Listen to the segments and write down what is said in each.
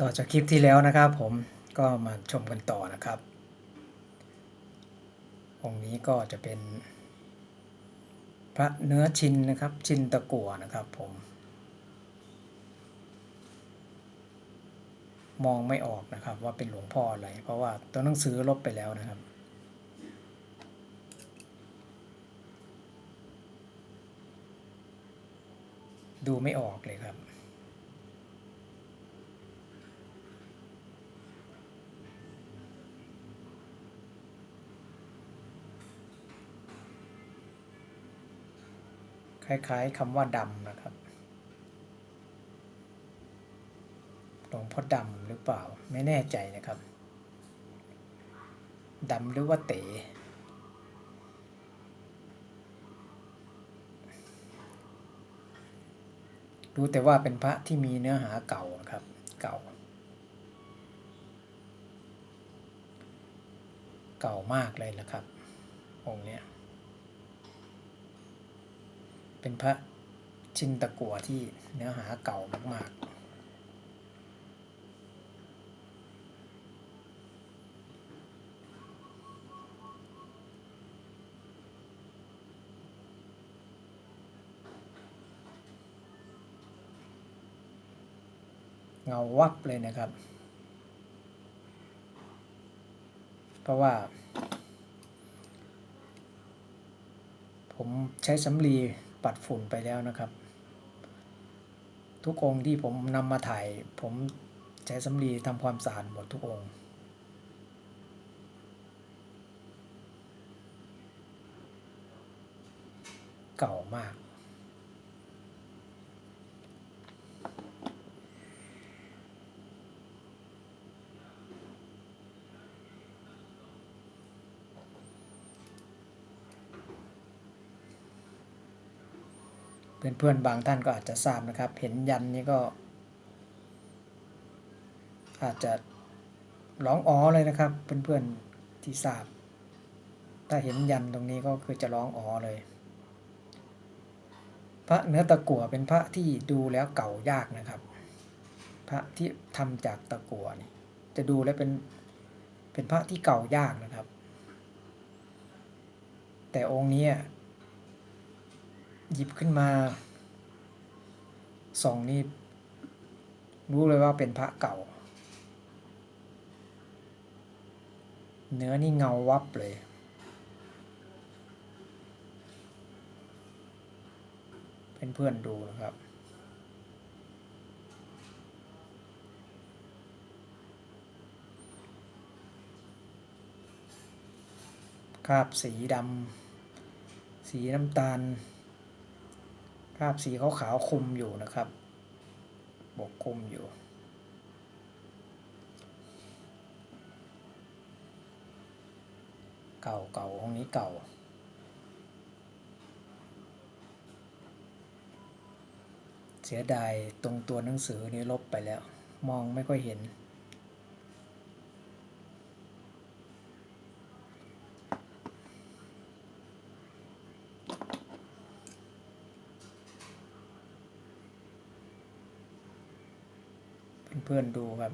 ต่อจากคลิปที่แล้วนะครับ ผมก็มาชมกันต่อนะครับ องค์นี้ก็จะเป็น พระเนื้อชินนะครับ ชินตะกัวนะครับ ผม มองไม่ออกนะครับ ว่าเป็นหลวงพ่ออะไร เพราะว่าตัวหนังสือลบไปแล้วนะครับดูไม่ออกเลยครับ คล้ายๆคำว่าดำนะครับหลวงพ่อดำหรือเปล่าไม่แน่ใจนะครับดำหรือว่าเต๋รู้แต่ว่าเป็นพระที่มีเนื้อหาเก่าครับเก่า เก่ามากเลยนะครับองค์เนี้ย เป็นพระชินตะกัวที่เนื้อหาเก่ามากๆเงาวับเลยนะครับ เพราะว่า ผมใช้สำลี ปัดฝุ่นไปแล้วนะครับ ทุกองค์ที่ผมนำมาถ่าย ผมใช้สำลีทำความสะอาดหมดทุกองค์เก่ามาก เพื่อนๆบางท่านก็อาจจะทราบนะครับ เห็นยันนี้ก็ อาจจะร้องอ๋อเลยนะครับ เพื่อนๆที่ทราบ ถ้าเห็นยันตรงนี้ก็คือจะร้องอ๋อเลย พระเนื้อตะกั่วเป็นพระที่ดูแล้วเก่ายากนะครับ พระที่ทำจากตะกั่วนี่จะดูแล้วเป็นเป็นพระที่เก่ายากนะครับ แต่องค์นี้ หยิบขึ้นมาสองนี่รู้เลยว่าเป็นพระเก่า เนื้อนี่เงาวับเลย เป็นเพื่อนดูนะครับคราบสีดำ สีน้ำตาล ราบสีขาวๆคุมอยู่นะครับบกคุมอยู่ เก่าเก่าองนี้เก่า เสียดายตรงตัวหนังสือนี้ลบไปแล้ว มองไม่ค่อยเห็น เพื่อนๆดูครับ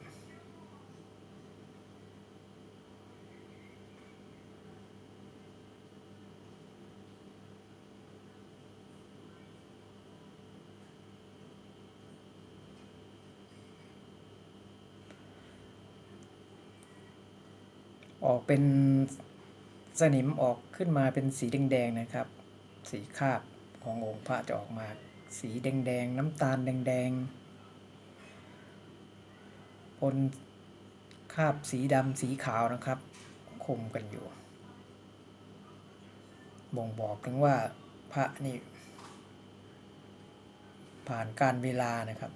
ออกเป็นสนิมออกขึ้นมาเป็นสีแดงๆนะครับ สีคราบขององค์พระจะออกมาสีแดงๆ น้ำตาลแดงๆ คนคาบสีดำสีขาวนะครับคุมกันอยู่ บ่งบอกถึงว่าพระนี่ผ่านการเวลานะครับ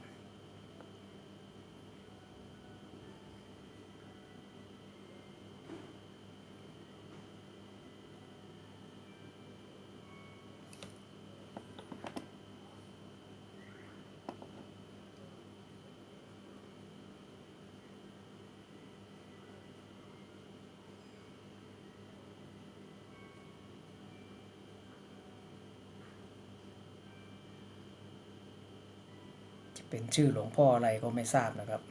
เป็นชื่อหลวงพ่ออะไรก็ไม่ทราบนะครับ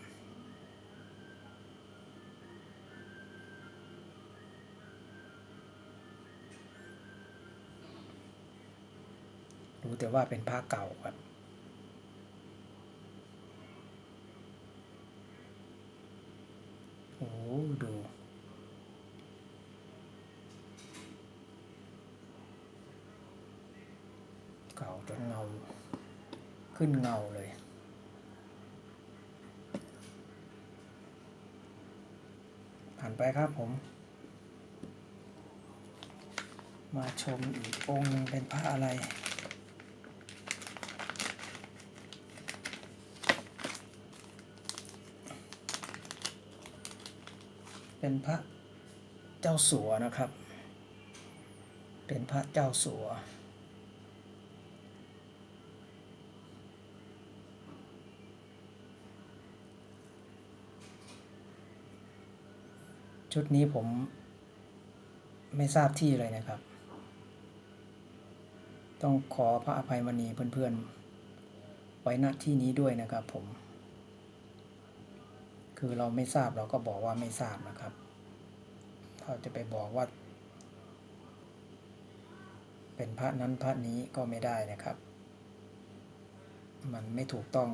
รู้แต่ว่าเป็นพระเก่าครับโอ้ดูเก่าจนเงา ขึ้นเงาเลย ไปครับผม มาชมอีกองค์หนึ่งเป็นพระอะไร เป็นพระเจ้าสัวนะครับ เป็นพระเจ้าสัว ชุดนี้ผมไม่ทราบที่เลยนะครับ ต้องขอพระอภัยมณีเพื่อนๆ ไว้ณที่นี้ด้วยนะครับผม คือเราไม่ทราบเราก็บอกว่าไม่ทราบนะครับเราจะไปบอกว่า เป็นพระนั้นพระนี้ก็ไม่ได้นะครับ มันไม่ถูกต้อง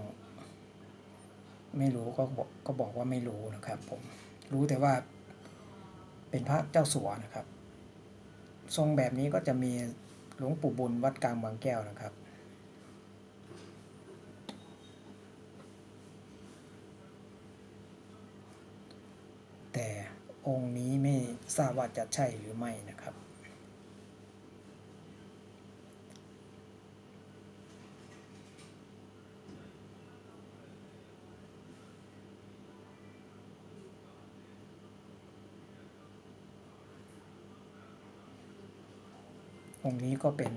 ไม่รู้ก็บอกก็บอกว่าไม่รู้นะครับผม รู้แต่ว่า เป็นพระเจ้าสัวนะครับ ทรงแบบนี้ก็จะมีหลวงปู่บุญวัดกลางบางแก้วนะครับ แต่องค์นี้ไม่ทราบว่าจะใช่หรือไม่นะครับ องค์นี้ก็เป็น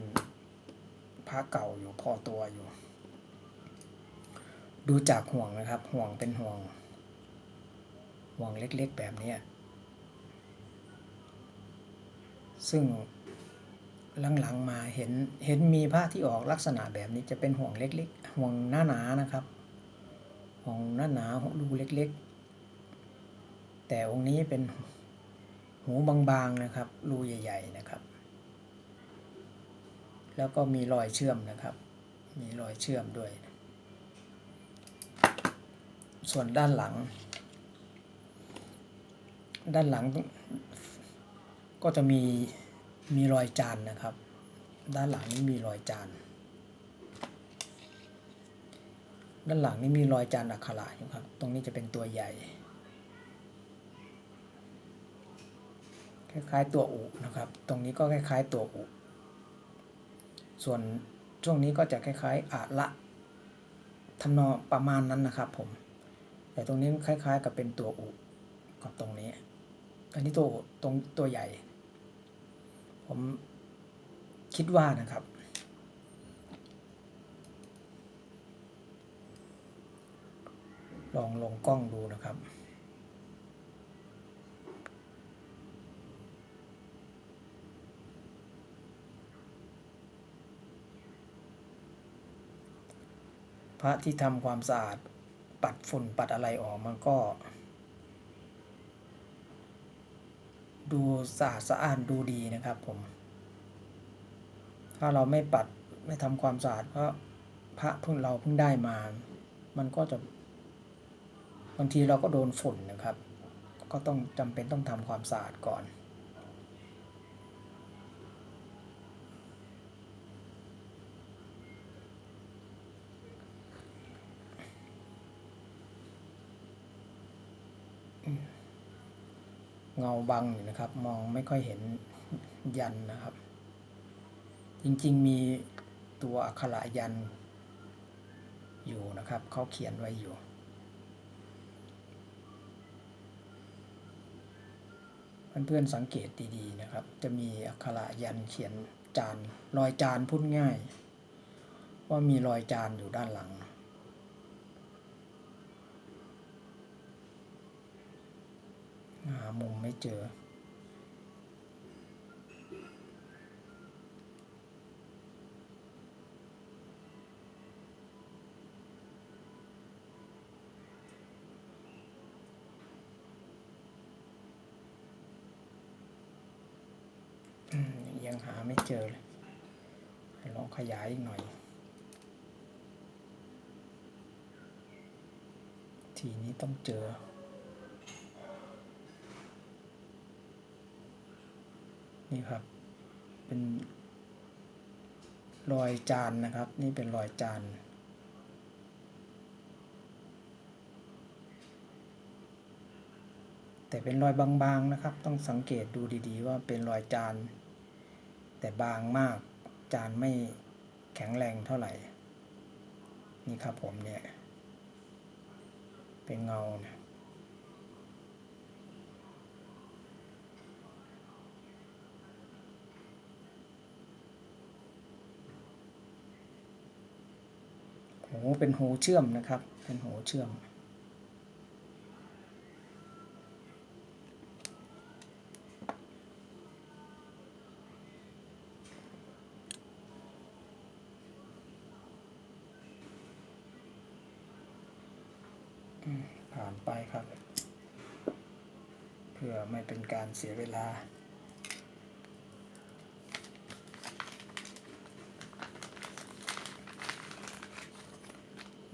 พระเก่าอยู่พอตัวอยู่ ดูจากห่วงนะครับ ห่วงเป็นห่วง ห่วงเล็กๆแบบนี้ซึ่งหลังๆมาเห็นเห็นมีพระที่ออกลักษณะแบบนี้จะเป็นห่วงเล็กๆ ห่วงหน้าหนาๆนะครับ ห่วงหน้าหนารูเล็กๆ แต่องค์นี้เป็นหูบางๆนะครับ รูใหญ่ ๆนะครับ แล้วก็มีรอยเชื่อมนะครับ มีรอยเชื่อมด้วย ส่วนด้านหลัง ด้านหลังก็จะมีมีรอยจานนะครับ ด้านหลังนี้มีรอยจาน ด้านหลังนี้มีรอยจานอักขระอยู่ครับ ตรงนี้จะเป็นตัวใหญ่ คล้ายๆตัวอุนะครับ ตรงนี้ก็คล้ายๆตัวอุ ส่วนช่วงนี้ก็จะคล้ายๆอะละทำนองประมาณนั้นนะครับผม แต่ตรงนี้คล้าย ๆ กับเป็นตัวอุกับตรงนี้ อันนี้ตัวตรงตัวใหญ่ ผมคิดว่านะครับ ลองลงกล้องดูนะครับ พระที่ทำความสะอาดปัดฝุ่นปัดอะไรออกมันก็ ดูสะอาดสะอ้านดูดีนะครับผม ถ้าเราไม่ปัดไม่ทำความสะอาดเพราะพระเพิ่งเราเพิ่งได้มา มันก็จะบางทีเราก็โดนฝุ่นนะครับ ก็ต้องจำเป็นต้องทำความสะอาดก่อน เงาบังอยู่นะครับ มองไม่ค่อยเห็นยันนะครับ จริงๆมีตัวอักขระยันอยู่นะครับเขาเขียนไว้อยู่ เพื่อนๆสังเกตดีๆนะครับ จะมีอักขระยันเขียนจานรอยจานพูดง่าย ว่ามีรอยจานอยู่ด้านหลัง หามุมไม่เจอ ยังหาไม่เจอเลยลองขยายอีกหน่อย ทีนี้ต้องเจอ นี่ครับ เป็นรอยจานนะครับ นี่เป็นรอยจานแต่เป็นรอยบางๆนะครับ ต้องสังเกตดูดีๆ ว่าเป็นรอยจาน แต่บางมาก จานไม่แข็งแรงเท่าไหร่ นี่ครับผมเนี่ย เป็นเงาเนี่ย หูเป็นหูเชื่อมนะครับ เป็นหูเชื่อม ผ่านไปครับ เพื่อไม่เป็นการเสียเวลา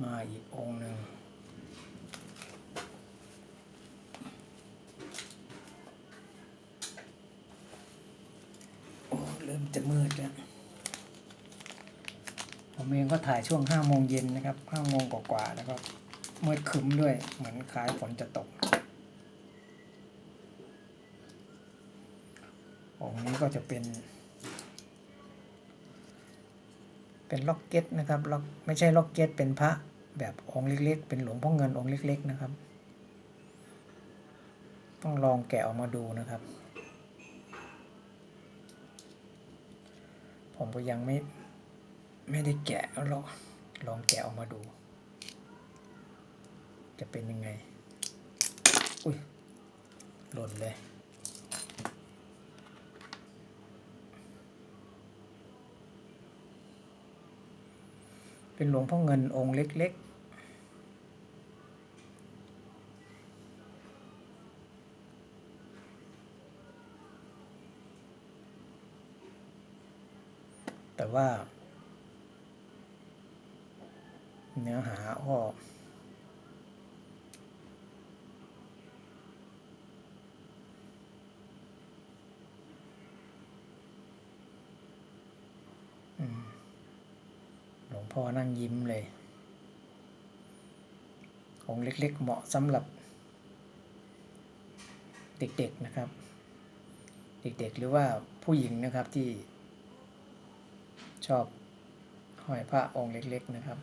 มาอีกองหนึ่งโอ้เริ่มจะมืดแล้ว ผมเองก็ถ่ายช่วงห้าโมงเย็นนะครับห้าโมงกว่าๆแล้วก็มืดคึ้มด้วย เหมือนคล้ายฝนจะตกองนี้ก็จะเป็น เป็นล็อกเก็ตนะครับล็อกไม่ใช่ล็อกเก็ตเป็นพระแบบองค์เล็กๆ เป็นหลวงพ่อเงินองค์เล็ก ๆ นะครับ ต้องลองแกะออกมาดูนะครับ ผมก็ยังไม่ไม่ได้แกะหรอกลองแกะออกมาดู จะเป็นยังไง อุ้ยหล่นเลย เป็นหลวงพ่อเงินองค์เล็กๆ แต่ว่า เนื้อหาก็อืมหลวง พ่อนั่งยิ้มเลยองเล็กๆเหมาะสำหรับ เด็กๆนะครับ เด็กๆหรือว่าผู้หญิงนะครับที่ ชอบห้อยพระองค์เล็ก ๆนะครับ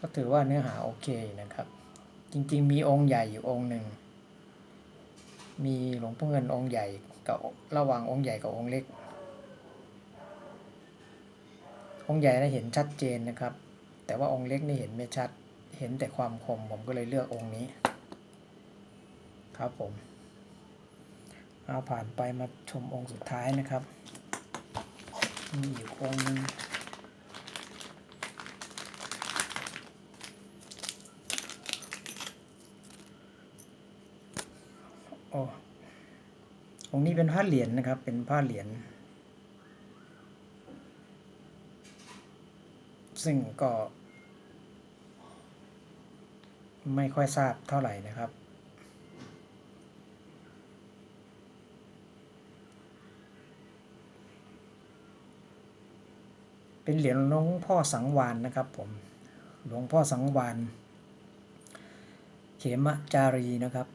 ก็ถือว่าเนื้อหาโอเคนะครับ จริงๆ มีองค์ใหญ่อยู่องค์หนึ่ง มีหลวงพ่อเงินองค์ใหญ่ กับระหว่างองค์ใหญ่กับองค์เล็ก องค์ใหญ่นะเห็นชัดเจนนะครับ แต่ว่าองค์เล็กนี่เห็นไม่ชัด เห็นแต่ความคมผมก็เลยเลือกองค์นี้ ครับผมเอาผ่านไปมาชมองค์สุดท้ายนะครับมีอีกองค์นึง องค์นี้เป็นผ้าเหรียญนะครับ เป็นผ้าเหรียญ ซึ่งก็ ไม่ค่อยทราบเท่าไหร่นะครับเป็นเหรียญหลวงพ่อสังวานนะครับผมหลวงพ่อสังวานเขมจารีนะครับ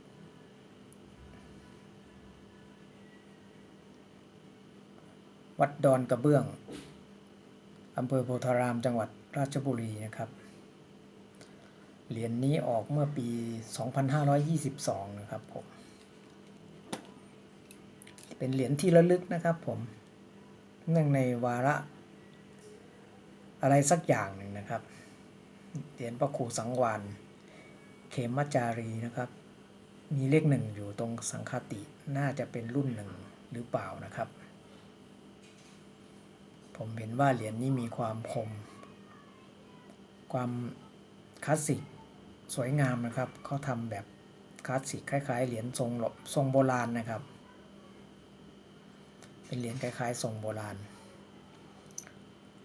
วัดดอนกระเบื้องอำเภอโพธารามจังหวัดราชบุรีนะครับ เหรียญนี้ออกเมื่อปี 2522 นะครับผม เป็นเหรียญที่ระลึกนะครับผม เนื่องในวาระ อะไรสักอย่างหนึ่งนะครับ เหรียญพระครูสังวานเขมจารีนะครับ มีเลขหนึ่งอยู่ตรงสังคติ น่าจะเป็นรุ่นหนึ่งหรือเปล่านะครับ ผมเห็นว่าเหรียญนี้มีความคม ความคลาสสิกสวยงามนะครับ เขาทำแบบคลาสสิกคล้าย ๆ เหรียญทรงทรงโบราณนะครับ เป็นเหรียญคล้าย ๆ ทรงโบราณ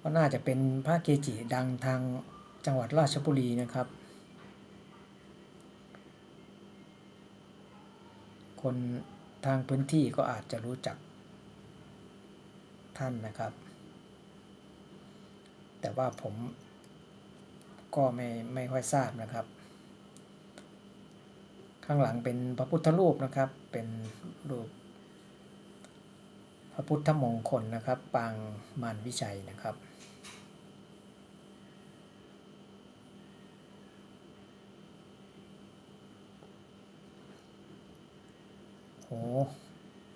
ก็น่าจะเป็นพระเกจิดังทางจังหวัดราชบุรีนะครับ คนทางพื้นที่ก็อาจจะรู้จักท่านนะครับ แต่ว่าผมก็ไม่ไม่ค่อยทราบนะครับ ข้างหลังเป็นพระพุทธรูปนะครับ เป็นรูป พระพุทธมงคลนะครับ ปางมารวิชัยนะครับโห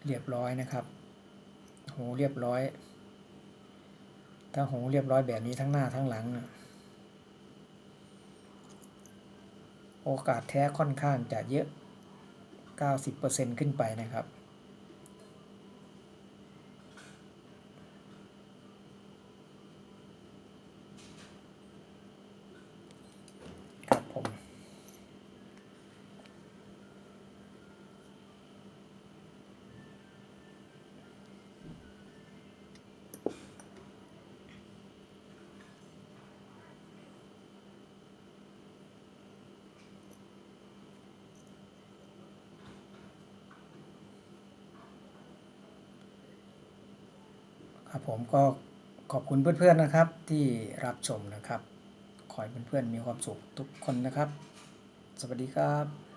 เรียบร้อยนะครับโหเรียบร้อย ถ้าหูเรียบร้อยแบบนี้ทั้งหน้าทั้งหลัง โอกาสแท้ค่อนข้างจะเยอะ 90%ขึ้นไปนะครับผม ครับผมก็ขอบคุณเพื่อนๆนะครับที่รับชมนะครับ ขอให้เพื่อนๆมีความสุขทุกคนนะครับ สวัสดีครับ